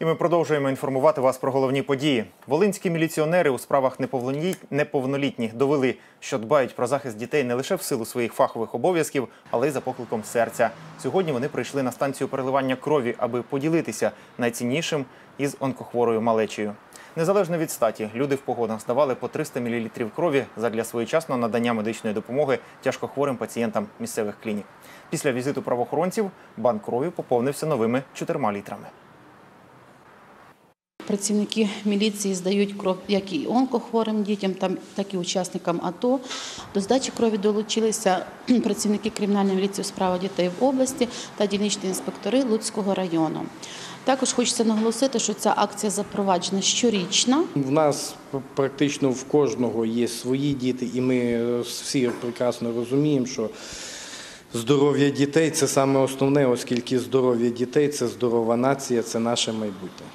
І ми продовжуємо інформувати вас про головні події. Волинські міліціонери у справах неповнолітніх довели, що дбають про захист дітей не лише в силу своїх фахових обов'язків, але й за покликом серця. Сьогодні вони прийшли на станцію переливання крові, аби поділитися найціннішим із онкохворою малечею. Незалежно від статі, люди в погодах здавали по 300 мл крові задля своєчасного надання медичної допомоги тяжкохворим пацієнтам місцевих клінік. Після візиту правоохоронців банк крові поповнився новими 4 літрами. Працівники міліції здають кров як і онкохворим дітям, так і учасникам АТО. До здачі крові долучилися працівники кримінальної міліції у справах дітей в області та дільничні інспектори Луцького району. Також хочеться наголосити, що ця акція запроваджена щорічно. В нас практично в кожного є свої діти, і ми е, всі прекрасно розуміємо, що здоров'я дітей це саме основне, оскільки здоров'я дітей це здорова нація, це наше майбутнє.